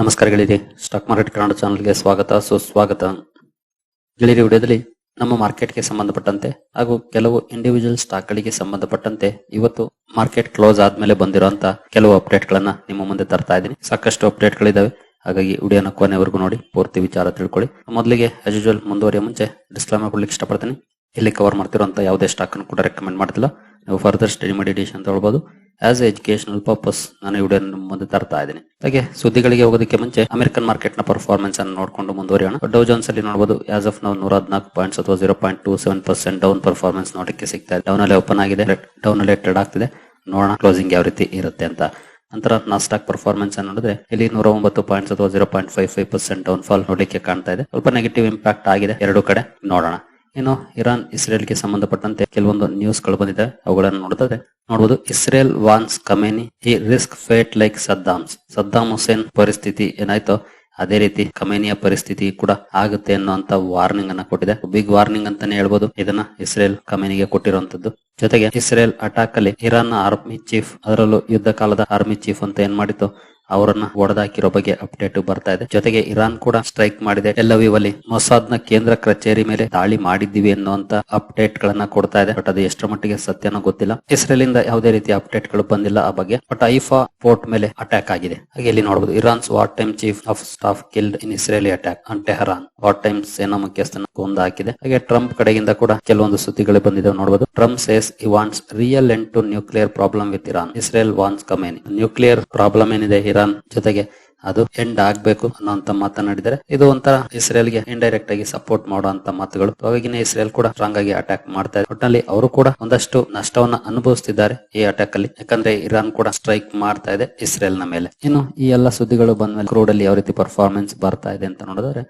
ನಮಸ್ಕಾರಗಳಿರಿ stock market Kannada ಚಾನಲ್ಗೆ ಸ್ವಾಗತ, ಸುಸ್ವಾಗತ. ಗೆಳೆಯರಿ ವಿಡಿಯೋದಲ್ಲಿ ನಮ್ಮ ಮಾರ್ಕೆಟ್ಗೆ ಸಂಬಂಧಪಟ್ಟಂತೆ ಹಾಗೂ ಕೆಲವು ಇಂಡಿವಿಜುವಲ್ ಸ್ಟಾಕ್ ಗಳಿಗೆ ಸಂಬಂಧಪಟ್ಟಂತೆ ಇವತ್ತು ಮಾರ್ಕೆಟ್ ಕ್ಲೋಸ್ ಆದ್ಮೇಲೆ ಬಂದಿರುವಂತಹ ಕೆಲವು ಅಪ್ಡೇಟ್ ಗಳನ್ನ ನಿಮ್ಮ ಮುಂದೆ ತರ್ತಾ ಇದ್ದೀನಿ. ಸಾಕಷ್ಟು ಅಪ್ಡೇಟ್ ಗಳಿದಾವೆ ಹಾಗಾಗಿ ವಿಡಿಯೋನ ಕೊನೆವರೆಗೂ ನೋಡಿ, ಪೂರ್ತಿ ವಿಚಾರ ತಿಳ್ಕೊಳ್ಳಿ. ಮೊದಲಿಗೆ ಆಸ್ ಯೂಶುವಲ್ ಮುಂದುವರಿಯ ಮುಂಚೆ ಡಿಸ್ಕ್ಲೈಮರ್ ಕೊಡ್ಲಿಕ್ಕೆ ಇಷ್ಟಪಡ್ತೀನಿ. ಇಲ್ಲಿ ಕವರ್ ಮಾಡ್ತಿರುವಂತಹ ಯಾವುದೇ ಸ್ಟಾಕ್ ಅನ್ನು ಕೂಡ ರೆಕಮೆಂಡ್ ಮಾಡ್ತಿಲ್ಲ. ನೀವು ಫರ್ದರ್ ಸ್ಟಡಿ ಮಾಡಿ ಅಂತ ಹೇಳ್ಬೋದು ಆಸ್ ಎಜುಕೇಶನಲ್ ಪರ್ಪಸ್ ನಾನು ಈ ವಿಡಿಯೋ ಮುಂದೆ ತರ್ತಾ ಇದ್ದೀನಿ. ಹಾಗೆ ಸುದ್ದಿಗಳಿಗೆ ಹೋಗೋದಕ್ಕೆ ಮುಂಚೆ ಅಮೆರಿಕನ್ ಮಾರ್ಕೆಟ್ನ ಪರ್ಫಾರ್ಮೆನ್ಸ್ ಅನ್ನು ನೋಡಿಕೊಂಡು ಮುಂದುವರಿಯೋಣ. ಡೌ ಜೋನ್ಸ್ ಅಲ್ಲಿ ನೋಡಬಹುದು ಆಸ್ ಆಫ್ ನಾವು ನೂರ ಹದಿನಾಲ್ಕು ಪಾಯಿಂಟ್ಸ್ ಅಥವಾ zero point two seven percent down performance ನೋಡಕ್ಕೆ ಸಿಗ್ತಾ ಇದೆ. ಡೌನ್ ಅಲ್ಲಿ ಓಪನ್ ಆಗಿದೆ ಡೌನ್ ಅಲ್ಲಿ ಟ್ರೇಡ್ ಆಗ್ತಿದೆ. ನೋಡೋಣ ಕ್ಲೋಸಿಂಗ್ ಯಾವ ರೀತಿ ಇರುತ್ತೆ ಅಂತ. ನಂತರ ನಾಸ್ಟಾಕ್ ಪರ್ಫಾರ್ಮೆನ್ಸ್ ನೋಡಿದ್ರೆ, ಇಲ್ಲಿ ನೂರ ಒಂಬತ್ತು ಪಾಯಿಂಟ್ಸ್ ಅಥವಾ zero point five five percent down fall ನೋಡಲಿಕ್ಕೆ ಕಾಣ್ತಾ ಇದೆ. ಸ್ವಲ್ಪ ನೆಗೆಟಿವ್ ಇಂಪ್ಯಾಕ್ಟ್ ಆಗಿದೆ, ಎರಡು ಕಡೆ ನೋಡೋಣ. ಇನ್ನು ಇರಾನ್, ಇಸ್ರೇಲ್ಗೆ ಸಂಬಂಧಪಟ್ಟಂತೆ ಕೆಲವೊಂದು ನ್ಯೂಸ್ಗಳು ಬಂದಿದೆ. ಅವುಗಳನ್ನು ನೋಡುತ್ತದೆ ನೋಡಬಹುದು ಇಸ್ರೇಲ್ ವಾನ್ಸ್ ಕಮೇನಿ, ಈ risk fate like Saddam's Saddam Hussein ಪರಿಸ್ಥಿತಿ ಏನಾಯ್ತೋ, ಅದೇ ರೀತಿ ಕಮೇನಿಯ ಪರಿಸ್ಥಿತಿ ಕೂಡ ಆಗುತ್ತೆ ಅನ್ನುವಂತ ವಾರ್ನಿಂಗ್ ಅನ್ನ ಕೊಟ್ಟಿದೆ. ಬಿಗ್ ವಾರ್ನಿಂಗ್ ಅಂತಾನೆ ಹೇಳ್ಬೋದು. ಇದನ್ನ ಇಸ್ರೇಲ್ ಕಮೇನಿಗೆ ಕೊಟ್ಟಿರುವಂತದ್ದು. ಜೊತೆಗೆ ಇಸ್ರೇಲ್ ಅಟಾಕ್ ಅಲ್ಲಿ ಇರಾನ್ ಆರ್ಮಿ ಚೀಫ್ ಅದರಲ್ಲೂ ಯುದ್ಧ ಕಾಲದ ಆರ್ಮಿ ಚೀಫ್ ಅಂತ ಏನ್ ಮಾಡಿತ್ತು? ಅವರನ್ನ ಹೊಡೆದಾಕಿರೋ ಬಗ್ಗೆ ಅಪ್ಡೇಟ್ ಬರ್ತಾ ಇದೆ. ಜೊತೆಗೆ ಇರಾನ್ ಕೂಡ ಸ್ಟ್ರೈಕ್ ಮಾಡಿದೆ. ಅಲ್ಲಿ ಮೊಸಾದ್ನ ಕೇಂದ್ರ ಕಚೇರಿ ಮೇಲೆ ದಾಳಿ ಮಾಡಿದ್ದೀವಿ ಅನ್ನುವಂತ ಅಪ್ಡೇಟ್ ಗಳನ್ನ ಕೊಡ್ತಾ ಇದೆ. ಬಟ್ ಅದು ಎಷ್ಟರ ಮಟ್ಟಿಗೆ ಸತ್ಯನೋ ಗೊತ್ತಿಲ್ಲ. ಇಸ್ರೇಲ್ ಇಂದ ಯಾವುದೇ ರೀತಿಯ ಅಪ್ಡೇಟ್ಗಳು ಬಂದಿಲ್ಲ ಆ ಬಗ್ಗೆ. ಬಟ್ ಐಫಾ ಪೋರ್ಟ್ ಮೇಲೆ ಅಟ್ಯಾಕ್ ಆಗಿದೆ. ಹಾಗೆ ಇಲ್ಲಿ ನೋಡಬಹುದು Iran's wartime chief of staff killed in Israeli attack on Tehran wartime ಸೇನಾ ಮುಖ್ಯಸ್ಥನ ಕೊಂದು ಹಾಕಿದೆ. ಹಾಗೆ ಟ್ರಂಪ್ ಕಡೆಯಿಂದ ಕೂಡ ಕೆಲವೊಂದು ಸುದ್ದಿಗಳು ಬಂದಿದೆ ನೋಡಬಹುದು Trump says he wants real end to nuclear problem with Iran Israel warns Khamenei nuclear problem ಏನಿದೆ? ಇರಾನ್ ಜೊತೆಗೆ ಅದು ಎಂಡ್ ಆಗ್ಬೇಕು ಅನ್ನೋಂತ ಮಾತನಾಡಿದರೆ ಇದು ಒಂಥರ ಇಸ್ರೇಲ್ಗೆ ಇಂಡೈರೆಕ್ಟ್ ಆಗಿ ಸಪೋರ್ಟ್ ಮಾಡುವಂತ ಮಾತುಗಳು. ಅವಾಗಿನ ಇಸ್ರೇಲ್ ಕೂಡ ಸ್ಟ್ರಾಂಗ್ ಆಗಿ ಅಟ್ಯಾಕ್ ಮಾಡ್ತಾ ಇದೆ. ಒಟ್ಟಿನಲ್ಲಿ ಅವರು ಕೂಡ ಒಂದಷ್ಟು ನಷ್ಟವನ್ನ ಅನುಭವಿಸ್ತಿದ್ದಾರೆ ಈ ಅಟ್ಯಾಕ್ ಅಲ್ಲಿ. ಯಾಕಂದ್ರೆ ಇರಾನ್ ಕೂಡ ಸ್ಟ್ರೈಕ್ ಮಾಡ್ತಾ ಇದೆ ಇಸ್ರೇಲ್ನ ಮೇಲೆ. ಇನ್ನು ಈ ಎಲ್ಲ ಸುದ್ದಿಗಳು ಬಂದ್ಮೇಲೆ ಕ್ರೂಡ್ ಅಲ್ಲಿ ಯಾವ ರೀತಿ ಪರ್ಫಾರ್ಮೆನ್ಸ್ ಬರ್ತಾ ಇದೆ ಅಂತ ನೋಡಿದ್ರೆ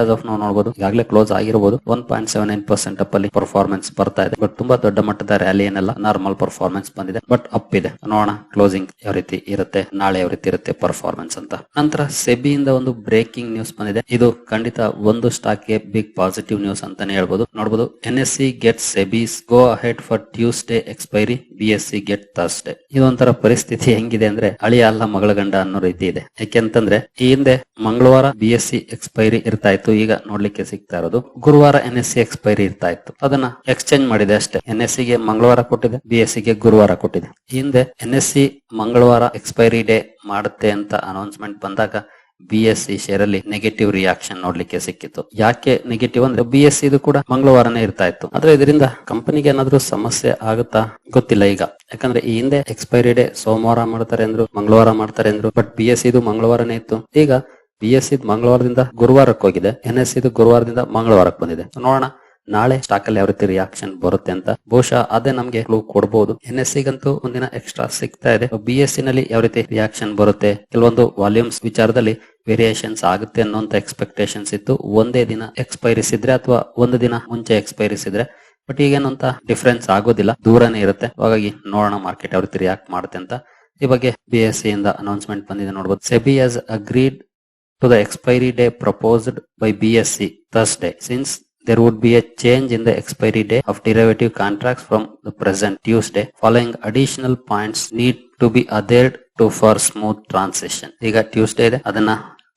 ಆಸ್ ಆಫ್ ನಾವು ನೋಡಬಹುದು ಈಗಾಗಲೇ ಕ್ಲೋಸ್ ಆಗಿರಬಹುದು one point seven nine percent up ಅಲ್ಲಿ ಪರ್ಫಾರ್ಮೆನ್ಸ್ ಬರ್ತಾ ಇದೆ. ಬಟ್ ತುಂಬಾ ದೊಡ್ಡ ಮಟ್ಟದ ರ್ಯಾಲಿ ಏನಲ್ಲ ನಾರ್ಮಲ್ ಪರ್ಫಾರ್ಮೆನ್ಸ್ ಬಂದಿದೆ. ಬಟ್ ಅಪ್ ಇದೆ. ನೋಡೋಣ ಕ್ಲೋಸಿಂಗ್ ಯಾವ ರೀತಿ ಇರುತ್ತೆ, ನಾಳೆ ಯಾವ ರೀತಿ ಇರುತ್ತೆ ಪರ್ಫಾರ್ಮೆನ್ಸ್ ಅಂತ. ನಂತರ ಸೆಬಿಯಿಂದ ಒಂದು ಬ್ರೇಕಿಂಗ್ ನ್ಯೂಸ್ ಬಂದಿದೆ. ಇದು ಖಂಡಿತ ಒಂದು ಸ್ಟಾಕ್ಗೆ ಬಿಗ್ ಪಾಸಿಟಿವ್ ನ್ಯೂಸ್ ಅಂತಾನೆ ಹೇಳ್ಬೋದು. ನೋಡಬಹುದು N S C get SEBI go ahead for Tuesday expiry B S C get Thursday ಇದೊಂಥರ ಪರಿಸ್ಥಿತಿ ಹೆಂಗಿದೆ ಅಂದ್ರೆ ಅಳಿಯ ಅಲ್ಲ ಮಗಳ ಗಂಡ ಅನ್ನೋ ರೀತಿ ಇದೆ. ಯಾಕೆಂತಂದ್ರೆ ಈ ಹಿಂದೆ ಮಂಗಳವಾರ ಬಿ ಎಸ್ ಸಿ ಎಕ್ಸ್ಪೈರಿ ಇರ್ತಾ ಇತ್ತು. ಈಗ ನೋಡ್ಲಿಕ್ಕೆ ಸಿಗ್ತಾ ಇರೋದು ಗುರುವಾರ ಎನ್ ಎಸ್ ಸಿ ಎಕ್ಸ್ಪೈರಿ ಇರ್ತಾ ಇತ್ತು. ಅದನ್ನ ಎಕ್ಸ್ಚೇಂಜ್ ಮಾಡಿದೆ ಅಷ್ಟೇ. ಎನ್ ಎಸ್ ಸಿ ಗೆ ಮಂಗಳವಾರ ಕೊಟ್ಟಿದೆ ಬಿ ಎಸ್ ಸಿ ಗೆ ಗುರುವಾರ ಕೊಟ್ಟಿದೆ. ಈ ಹಿಂದೆ ಎನ್ ಎಸ್ ಸಿ ಮಂಗಳವಾರ ಎಕ್ಸ್ಪೈರಿ ಡೇ ಮಾಡುತ್ತೆ ಅಂತ ಅನೌನ್ಸ್ಮೆಂಟ್ ಬಂದಾಗ ಬಿ ಎಸ್ ಸಿ ಶೇರ್ ಅಲ್ಲಿ ನೆಗೆಟಿವ್ ರಿಯಾಕ್ಷನ್ ನೋಡ್ಲಿಕ್ಕೆ ಸಿಕ್ಕಿತ್ತು ಯಾಕೆ ನೆಗೆಟಿವ್ ಅಂದ್ರೆ ಬಿ ಎಸ್ ಸಿ ಇದು ಕೂಡ ಮಂಗಳವಾರನೇ ಇರ್ತಾ ಇತ್ತು. ಆದ್ರೆ ಇದರಿಂದ ಕಂಪನಿಗೆ ಏನಾದ್ರೂ ಸಮಸ್ಯೆ ಆಗುತ್ತಾ? ಗೊತ್ತಿಲ್ಲ ಈಗ. ಯಾಕಂದ್ರೆ ಈ ಹಿಂದೆ ಎಕ್ಸ್ಪೈರಿ ಡೇ ಸೋಮವಾರ ಮಾಡ್ತಾರೆ ಅಂದ್ರು, ಮಂಗಳವಾರ ಮಾಡ್ತಾರೆ ಅಂದ್ರು ಬಟ್ ಬಿ ಎಸ್ ಇದು ಮಂಗಳವಾರನೇ ಇತ್ತು. ಈಗ ಬಿ ಎಸ್ ಇದು ಮಂಗಳವಾರದಿಂದ ಗುರುವಾರಕ್ಕೆ ಹೋಗಿದೆ ಎನ್ ಎಸ್ ಇದು ಗುರುವಾರದಿಂದ ಮಂಗಳವಾರಕ್ಕೆ ಬಂದಿದೆ. ನೋಡೋಣ. ನಾಳೆ ಸ್ಟಾಕ್ ಅಲ್ಲಿ ಯಾವ ರೀತಿ ರಿಯಾಕ್ಷನ್ ಬರುತ್ತೆ ಅಂತ. ಬಹುಶಃ ಅದೇ ನಮ್ಗೆ ಕ್ಲೂ ಕೊಡಬಹುದು ಎನ್ ಎಸ್ ಸಿಗಂತೂ ಒಂದಿನ ಎಕ್ಸ್ಟ್ರಾ ಸಿಗ್ತಾ ಇದೆ. ಬಿ ಎಸ್ ಸಿ ನಲ್ಲಿ ಯಾವ ರೀತಿ ರಿಯಾಕ್ಷನ್ ಬರುತ್ತೆ? ಕೆಲವೊಂದು ವಾಲ್ಯೂಮ್ಸ್ ವಿಚಾರದಲ್ಲಿ ವೇರಿಯೇಷನ್ಸ್ ಆಗುತ್ತೆ ಅನ್ನೋಂತ ಎಕ್ಸ್ಪೆಕ್ಟೇಷನ್ಸ್ ಇತ್ತು. ಒಂದೇ ದಿನ ಎಕ್ಸ್ಪೈರಿಸ್ ಇದ್ರೆ ಅಥವಾ ಒಂದು ದಿನ ಮುಂಚೆ ಎಕ್ಸ್ಪೈರಿಸ್ ಇದ್ರೆ ಬಟ್ ಈಗೇನಂತ ಡಿಫ್ರೆನ್ಸ್ ಆಗೋದಿಲ್ಲ. ದೂರನೇ ಇರುತ್ತೆ. ಹಾಗಾಗಿ ನೋಡೋಣ ಮಾರ್ಕೆಟ್ ಯಾವ ರೀತಿ ರಿಯಾಕ್ಟ್ ಮಾಡುತ್ತೆ ಅಂತ. ಈ ಬಗ್ಗೆ ಬಿ ಎಸ್ ಸಿ ಇಂದ ಅನೌನ್ಸ್ಮೆಂಟ್ ಬಂದಿದೆ ನೋಡಬಹುದು SEBI has agreed to the expiry day proposed by B S C Thursday since there would be a change in the expiry day of derivative contracts from the present Tuesday. Following additional points need to be adhered to for smooth transition. ಈಗ Tuesday ಇದೆ. ಅದನ್ನ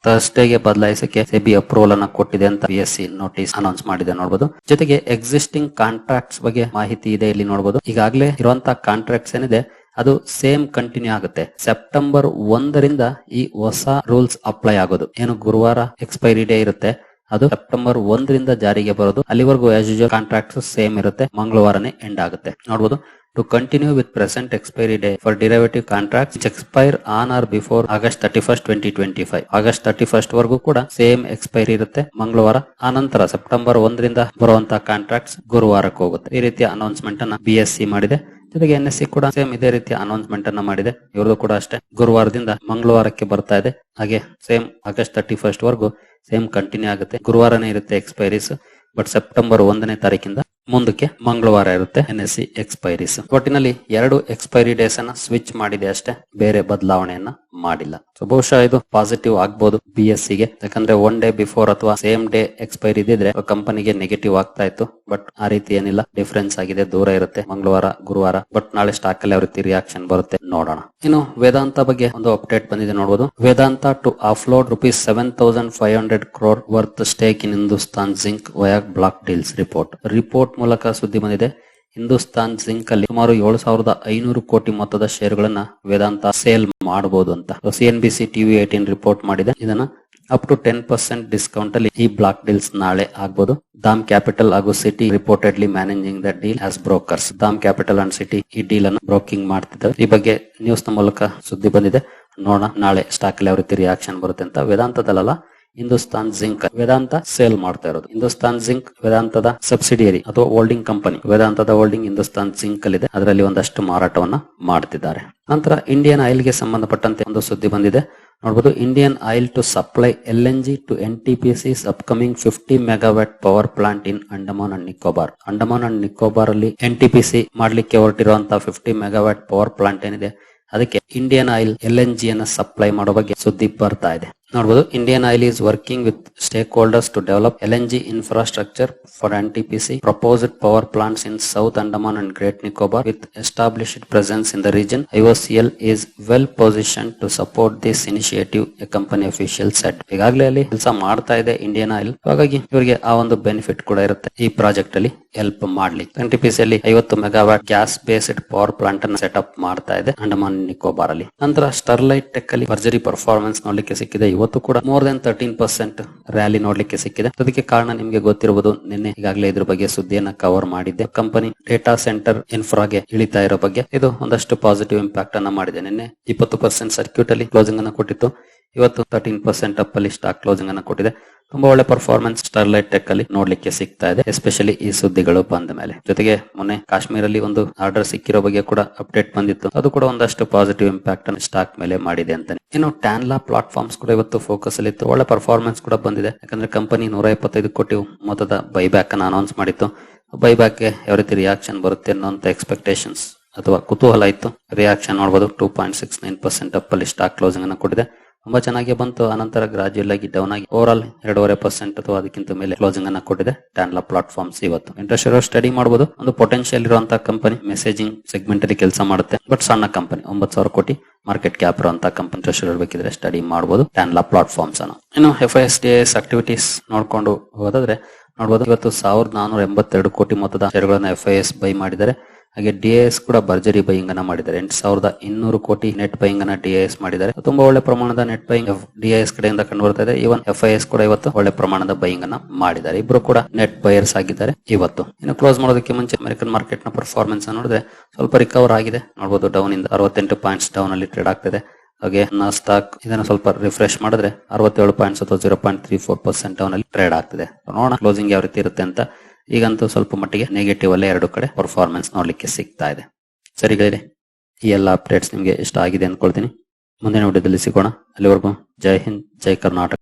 ಥರ್ಸ್ಡೇಗೆ ಬದಲಾಯಿಸಕ್ಕೆ SEBI approval ಅನ್ನ ಕೊಟ್ಟಿದೆ ಅಂತ B S C notice announce ಮಾಡಿದೆ ನೋಡಬಹುದು ಜೊತೆಗೆ ಎಕ್ಸಿಸ್ಟಿಂಗ್ ಕಾಂಟ್ರಾಕ್ಟ್ಸ್ ಬಗ್ಗೆ ಮಾಹಿತಿ ಇದೆ ಇಲ್ಲಿ ನೋಡಬಹುದು ಈಗಾಗಲೇ ಇರುವಂತಹ ಕಾಂಟ್ರಾಕ್ಟ್ಸ್ ಏನಿದೆ, ಅದು ಸೇಮ್ ಕಂಟಿನ್ಯೂ ಆಗುತ್ತೆ. ಸೆಪ್ಟೆಂಬರ್ ಒಂದರಿಂದ ಈ ಹೊಸ ರೂಲ್ಸ್ ಅಪ್ಲೈ ಆಗೋದು. ಏನು ಗುರುವಾರ ಎಕ್ಸ್ಪೈರಿ ಡೇ ಇರುತ್ತೆ. ಅದು ಸೆಪ್ಟೆಂಬರ್ ಒಂದರಿಂದ ಜಾರಿಗೆ ಬರೋದು. ಅಲ್ಲಿವರೆಗೂ ಆಸ್ ಯೂಶುವಲ್ ಕಾಂಟ್ರಾಕ್ಟ್ಸ್ ಸೇಮ್ ಇರುತ್ತೆ. ಮಂಗಳವಾರನೇ ಎಂಡ್ ಆಗುತ್ತೆ. ನೋಡಬಹುದು to continue with present expiry day for derivative contract expire on or before August thirty first twenty twenty five August thirty first ವರೆಗೂ ಕೂಡ ಸೇಮ್ ಎಕ್ಸ್ಪೈರಿ ಇರುತ್ತೆ. ಮಂಗಳವಾರ. ಆನಂತರ ನಂತರ ಸೆಪ್ಟೆಂಬರ್ ಒಂದರಿಂದ ಬರುವಂತಹ ಕಾಂಟ್ರಾಕ್ಟ್ಸ್ ಗುರುವಾರಕ್ಕೆ ಹೋಗುತ್ತೆ. ಈ ರೀತಿಯ ಅನೌನ್ಸ್ಮೆಂಟ್ ಅನ್ನ ಬಿ ಸಿ ಮಾಡಿದೆ. ಜೊತೆಗೆ ಎನ್ ಎಸ್ ಸಿ ಕೂಡ ಸೇಮ್ ಇದೇ ರೀತಿಯ ಅನೌನ್ಸ್ಮೆಂಟ್ ಅನ್ನ ಮಾಡಿದೆ. ಇವ್ರದ್ದು ಕೂಡ ಅಷ್ಟೇ. ಗುರುವಾರದಿಂದ ಮಂಗಳವಾರಕ್ಕೆ ಬರ್ತಾ ಇದೆ. ಹಾಗೆ ಸೇಮ್ ಆಗಸ್ಟ್ ತರ್ಟಿ ಫಸ್ಟ್ ವರೆಗೂ ಸೇಮ್ ಕಂಟಿನ್ಯೂ ಆಗುತ್ತೆ. ಗುರುವಾರನೇ ಇರುತ್ತೆ ಎಕ್ಸ್ಪೈರೀಸ್ ಬಟ್ ಸೆಪ್ಟೆಂಬರ್ ಒಂದನೇ ತಾರೀಕಿಂದ ಮುಂದಕ್ಕೆ ಮಂಗಳವಾರ ಇರುತ್ತೆ ಎನ್ ಎಸ್ ಸಿ ಎಕ್ಸ್ಪೈರೀಸ್ ಒಟ್ಟಿನಲ್ಲಿ ಎರಡು ಎಕ್ಸ್ಪೈರಿ ಡೇಸ್ ಅನ್ನ ಸ್ವಿಚ್ ಮಾಡಿದೆ ಅಷ್ಟೇ. ಬೇರೆ ಬದಲಾವಣೆಯನ್ನ ಮಾಡಿಲ್ಲ. ಸೊ ಬಹುಶಃ ಇದು ಪಾಸಿಟಿವ್ ಆಗ್ಬೋದು ಬಿ ಎಸ್ಗೆ. ಯಾಕಂದ್ರೆ ಒನ್ ಡೇ ಬಿಫೋರ್ ಅಥವಾ ಸೇಮ್ ಡೇ ಎಕ್ಸ್ಪೈರಿ ಇದ್ದಿದ್ರೆ ಕಂಪನಿಗೆ ನೆಗೆಟಿವ್ ಆಗ್ತಾ ಇತ್ತು. ಬಟ್ ಆ ರೀತಿ ಏನಿಲ್ಲ. ಡಿಫರೆನ್ಸ್ ಆಗಿದೆ. ದೂರ ಇರುತ್ತೆ. ಮಂಗಳವಾರ, ಗುರುವಾರ. ಬಟ್ ನಾಳೆ ಸ್ಟಾಕ್ ಅಲ್ಲಿ ಯಾವ ರೀತಿ ರಿಯಾಕ್ಷನ್ ಬರುತ್ತೆ. ನೋಡೋಣ. ಇನ್ನು ವೇದಾಂತ ಬಗ್ಗೆ ಒಂದು ಅಪ್ಡೇಟ್ ಬಂದಿದೆ ನೋಡಬಹುದು Vedanta to offload rupees seven thousand five hundred crore worth stake in Hindustan zinc via block deals report report ಮೂಲಕ ಸುದ್ದಿ ಬಂದಿದೆ. ಹಿಂದೂಸ್ತಾನ್ ಜಿಂಕ್ ಅಲ್ಲಿ ಸುಮಾರು ಏಳು ಸಾವಿರದ ಐನೂರು ಕೋಟಿ ಮೊತ್ತದ ಷೇರುಗಳನ್ನ ವೇದಾಂತ ಸೇಲ್ ಮಾಡಬಹುದು ಅಂತ C N B C TV eighteen report ಮಾಡಿದೆ. ಇದನ್ನ up to ten percent discount ಅಲ್ಲಿ ಈ ಬ್ಲಾಕ್ ಡೀಲ್ಸ್ ನಾಳೆ ಆಗ್ಬಹುದು ದಾಮ್ ಕ್ಯಾಪಿಟಲ್ ಹಾಗೂ Citi reportedly managing the deal as brokers DAM capital and Citi ಈ ಡೀಲ್ ಅನ್ನು ಬ್ರೋಕಿಂಗ್ ಮಾಡ್ತಿದ್ದಾರೆ. ಈ ಬಗ್ಗೆ ನ್ಯೂಸ್ನ ಮೂಲಕ ಸುದ್ದಿ ಬಂದಿದೆ. ನೋಡೋಣ, ನಾಳೆ ಸ್ಟಾಕ್ ಅಲ್ಲಿ ಯಾವ ರೀತಿ ರಿಯಾಕ್ಷನ್ ಬರುತ್ತೆ ಅಂತ. ವೇದಾಂತದಲ್ಲ ಹಿಂದೂಸ್ತಾನ್ ಜಿಂಕ್ ವೇದಾಂತ ಸೇಲ್ ಮಾಡ್ತಾ ಇರೋದು. ಹಿಂದೂಸ್ತಾನ್ ಜಿಂಕ್ ವೇದಾಂತದ ಸಬ್ಸಿಡಿಯರಿ ಅಥವಾ ಹೋಲ್ಡಿಂಗ್ ಕಂಪನಿ ವೇದಾಂತದ ಹೋಲ್ಡಿಂಗ್ ಹಿಂದೂಸ್ತಾನ್ ಜಿಂಕ್ ಅಲ್ಲಿ ಇದೆ ಅದರಲ್ಲಿ ಒಂದಷ್ಟು ಮಾರಾಟವನ್ನ ಮಾಡ್ತಿದ್ದಾರೆ. ನಂತರ ಇಂಡಿಯನ್ ಆಯಿಲ್ಗೆ ಸಂಬಂಧಪಟ್ಟಂತೆ ಒಂದು ಸುದ್ದಿ ಬಂದಿದೆ. ನೋಡಬಹುದು Indian oil to supply L N G to N T P C's upcoming fifty megawatt power plant in Andaman and Nicobar Andaman and Nicobar ಅಲ್ಲಿ ಎನ್ ಟಿ ಪಿ ಸಿ ಮಾಡ್ಲಿಕ್ಕೆ ಹೊರಟಿರುವಂತಹ ಫಿಫ್ಟಿ ಮೆಗಾವ್ಯಾಟ್ ಪವರ್ ಪ್ಲಾಂಟ್ ಏನಿದೆ, ಅದಕ್ಕೆ Indian oil L N G ಅನ್ನ supply ಮಾಡೋ ಬಗ್ಗೆ ಸುದ್ದಿ ಬರ್ತಾ ಇದೆ. ನೋಡಬಹುದು Indian oil is working with stake holders to develop L G infrastructure for N T P C proposed power plants in South Andaman and Great Nicobar with established presence in the region IOCL is well position to support this initiative a company official said ಈಗಾಗಲೇ ಅಲ್ಲಿ ಕೆಲಸ ಮಾಡ್ತಾ ಇದೆ Indian oil ಹಾಗಾಗಿ ಇವರಿಗೆ ಆ ಒಂದು benefit ಕೂಡ ಇರುತ್ತೆ ಈ ಪ್ರಾಜೆಕ್ಟ್ ಅಲ್ಲಿ ಹೆಲ್ಪ್ ಮಾಡ್ಲಿಕ್ಕೆ. ಎನ್ ಟಿ ಪಿ ಸಿ ಅಲ್ಲಿ ಐವತ್ತು megawatt gas based power plant ಅನ್ನು ಸೆಟ್ ಅಪ್ ಮಾಡ್ತಾ ಇದೆ ಅಂಡಮಾನ್ ನಿಕೋಬಾರ್ ಅಲ್ಲಿ. ನಂತರ ಸ್ಟರ್ಲೈಟ್ ಟೆಕ್ ಅಲ್ಲಿ ಭರ್ಜರಿ ಪರ್ಫಾರ್ಮೆನ್ಸ್ ನೋಡ್ಲಿಕ್ಕೆ ಸಿಕ್ಕಿದೆ. ಇವತ್ತು ಕೂಡ more than thirteen percent rally ನೋಡ್ಲಿಕ್ಕೆ ಸಿಕ್ಕಿದೆ. ಅದಕ್ಕೆ ಕಾರಣ ನಿಮ್ಗೆ ಗೊತ್ತಿರಬಹುದು ನಿನ್ನೆ ಈಗಾಗಲೇ ಇದ್ರ ಬಗ್ಗೆ ಸುದ್ದಿಯನ್ನ ಕವರ್ ಮಾಡಿದ್ದೆ. ಕಂಪನಿ ಡೇಟಾ ಸೆಂಟರ್ ಇನ್ಫ್ರಾಗೆ ಇಳಿತಾ ಇರೋ ಬಗ್ಗೆ ಇದು ಒಂದಷ್ಟು ಪಾಸಿಟಿವ್ ಇಂಪ್ಯಾಕ್ಟ್ ಅನ್ನ ಮಾಡಿದೆ. ನಿನ್ನೆ ಇಪ್ಪತ್ತು ಪರ್ಸೆಂಟ್ ಸರ್ಕ್ಯೂಟ್ ಅಲ್ಲಿ ಕ್ಲೋಸಿಂಗ್ ಅನ್ನ ಕೊಟ್ಟಿತ್ತು. ಇವತ್ತು ತರ್ಟೀನ್ ಪರ್ಸೆಂಟ್ ಅಪ್ ಅಲ್ಲಿ ಸ್ಟಾಕ್ ಕ್ಲೋಸಿಂಗ್ ಅನ್ನ ಕೊಟ್ಟಿದೆ. ತುಂಬಾ ಒಳ್ಳೆ ಪರ್ಫಾರ್ಮೆನ್ಸ್ ಸ್ಟರ್ಲೈಟ್ ಟೆಕ್ ಅಲ್ಲಿ ನೋಡ್ಲಿಕ್ಕೆ ಸಿಗ್ತಾ ಇದೆ ಎಸ್ಪೆಷಲಿ ಈ ಸುದ್ದಿಗಳು ಬಂದ ಮೇಲೆ. ಜೊತೆಗೆ ಮೊನ್ನೆ ಕಾಶ್ಮೀರಲ್ಲಿ ಒಂದು ಆರ್ಡರ್ ಸಿಕ್ಕಿರೋ ಬಗ್ಗೆ ಕೂಡ ಅಪ್ಡೇಟ್ ಬಂದಿತ್ತು. ಅದು ಕೂಡ ಒಂದಷ್ಟು ಪಾಸಿಟಿವ್ ಇಂಪ್ಯಾಕ್ಟ್ ಅನ್ನು ಸ್ಟಾಕ್ ಮೇಲೆ ಮಾಡಿದೆ ಅಂತಾನೆ. ಇನ್ನು ಟ್ಯಾನ್ಲಾ ಪ್ಲಾಟ್ಫಾರ್ಮ್ಸ್ ಕೂಡ ಇವತ್ತು ಫೋಕಸ್ ಅಲ್ಲಿ ಇತ್ತು. ಒಳ್ಳೆ ಪರ್ಫಾರ್ಮೆನ್ಸ್ ಕೂಡ ಬಂದಿದೆ. ಯಾಕಂದ್ರೆ ಕಂಪನಿ ನೂರ ಇಪ್ಪತ್ತೈದು ಕೋಟಿ ಮೊತ್ತದ ಬೈಬ್ಯಾಕ್ ಅನ್ನು ಅನೌನ್ಸ್ ಮಾಡಿತ್ತು. ಬೈಬ್ಯಾಕ್ಗೆ ಯಾವ ರೀತಿ ರಿಯಾಕ್ಷನ್ ಬರುತ್ತೆ ಅನ್ನೋಂತ ಎಕ್ಸ್ಪೆಕ್ಟೇಷನ್ಸ್ ಅಥವಾ ಕುತೂಹಲ ಇತ್ತು. ರಿಯಾಕ್ಷನ್ ನೋಡಬಹುದು two point six nine percent up ಅಲ್ಲಿ ಸ್ಟಾಕ್ ಕ್ಲೋಸಿಂಗ್ ಅನ್ನು ಕೊಟ್ಟಿದೆ. ತುಂಬಾ ಚೆನ್ನಾಗಿ ಬಂತು. ಅನಂತರ ಗ್ರಾಜುಯಲ್ ಆಗಿ ಡೌನ್ ಆಗಿ ಓವರ್ ಆಲ್ ಎರಡೂವರೆ ಪರ್ಸೆಂಟ್ ಅಥವಾ ಅದಕ್ಕಿಂತ ಮೇಲೆ ಕ್ಲೋಸಿಂಗ್ ಅನ್ನ ಕೊಟ್ಟಿದೆ ಟ್ಯಾನ್ಲಾ ಪ್ಲಾಟ್ಫಾರ್ಮ್ಸ್ ಇವತ್ತು. ಇಂಟ್ರೆಸ್ಟ್ ಇರೋ ಸ್ಟಡಿ ಮಾಡಬಹುದು ಒಂದು ಪೊಟೆನ್ಶಿಯಲ್ ಇರುವಂತಹ ಕಂಪನಿ ಮೆಸೇಜಿಂಗ್ ಸೆಗ್ಮೆಂಟ್ ಅಲ್ಲಿ ಕೆಲಸ ಮಾಡುತ್ತೆ. ಬಟ್ ಸಣ್ಣ ಕಂಪನಿ ಒಂಬತ್ತು ಸಾವಿರ ಕೋಟಿ ಮಾರ್ಕೆಟ್ ಕ್ಯಾಪ್ ಇರುವಂತಹ ಕಂಪನಿ ಇಂಟ್ರೆಸ್ಟ್ ಇರಬೇಕಿದ್ರೆ ಸ್ಟಡಿ ಮಾಡಬಹುದು ಟ್ಯಾನ್ಲಾ ಪ್ಲಾಟ್ಫಾರ್ಮ್ಸ್ ಅನ್ನು. ಇನ್ನು F I S D S activities ನೋಡ್ಕೊಂಡು ಹೋದಾದ್ರೆ ನೋಡಬಹುದು ಇವತ್ತು ಸಾವಿರದ ನಾನೂರ ಎಂಬತ್ತೆರಡು ಕೋಟಿ ಮೊತ್ತದ ಶೇರುಗಳನ್ನ ಎಫ್ ಐ ಎಸ್ ಬೈ ಮಾಡಿದ್ದಾರೆ. ಹಾಗೆ ಡಿಎಸ್ ಕೂಡ ಭರ್ಜರಿ ಬೈಯಿಂಗ್ ಅನ್ನ ಮಾಡಿದ್ದಾರೆ. ಎಂಟು ಸಾವಿರದ ಇನ್ನೂರು ಕೋಟಿ ನೆಟ್ ಬೈಯಿಂಗ್ ಅನ್ನ ಡಿಎಸ್ ಮಾಡಿದ್ದಾರೆ. ತುಂಬಾ ಒಳ್ಳೆ ಪ್ರಮಾಣದ ನೆಟ್ ಬೈಯಿಂಗ್ ಡಿಎಸ್ ಕಡೆಯಿಂದ ಕಂಡು ಬರ್ತಾ ಇದೆ. ಇವನ್ ಎಫ್ ಐ ಎಸ್ ಕೂಡ ಇವತ್ತು ಒಳ್ಳೆ ಪ್ರಮಾಣದ ಬೈಯಿಂಗ್ ಅನ್ನ ಮಾಡಿದ್ದಾರೆ. ಇಬ್ರು ಕೂಡ ನೆಟ್ ಬೈಯರ್ಸ್ ಆಗಿದ್ದಾರೆ ಇವತ್ತು. ಇನ್ನು ಕ್ಲೋಸ್ ಮಾಡೋದಕ್ಕೆ ಮುಂಚೆ ಅಮೆರಿಕನ್ ಮಾರ್ಕೆಟ್ನ ಪರ್ಫಾರ್ಮೆನ್ಸ್ ನೋಡಿದ್ರೆ ಸ್ವಲ್ಪ ರಿಕವರ್ ಆಗಿದೆ. ನೋಡಬಹುದು ಡೌನ್ ಇಂದ ಅರವತ್ತೆಂಟು ಪಾಯಿಂಟ್ಸ್ ಡೌನ್ ಅಲ್ಲಿ ಟ್ರೇಡ್ ಆಗ್ತಿದೆ. ಹಾಗೆ ಸ್ಟಾಕ್ ಇದನ್ನ ಸ್ವಲ್ಪ ರಿಫ್ರೆಶ್ ಮಾಡಿದ್ರೆ ಅರವತ್ತೇಳು ಪಾಯಿಂಟ್ಸ್ ಅಥವಾ zero point three four percent down ಅಲ್ಲಿ ಟ್ರೇಡ್ ಆಗ್ತಿದೆ. ನೋಡೋಣ ಕ್ಲೋಸಿಂಗ್ ಯಾವ ರೀತಿ ಇರುತ್ತೆ ಅಂತ ಈಗಂತೂ ಸ್ವಲ್ಪ ಮಟ್ಟಿಗೆ ನೆಗೆಟಿವ್ ಅಲ್ಲೇ ಎರಡು ಕಡೆ ಪರ್ಫಾರ್ಮೆನ್ಸ್ ನೋಡ್ಲಿಕ್ಕೆ ಸಿಗ್ತಾ ಇದೆ. ಸರಿಗಳಿದೆ ಈ ಎಲ್ಲ ಅಪ್ಡೇಟ್ಸ್ ನಿಮಗೆ ಇಷ್ಟ ಆಗಿದೆ ಅನ್ಕೊಳ್ತೀನಿ. ಮುಂದಿನ ವಿಡಿಯೋದಲ್ಲಿ ಸಿಗೋಣ. ಅಲ್ಲಿವರೆಗೂ ಜೈ ಹಿಂದ್, ಜೈ ಕರ್ನಾಟಕ.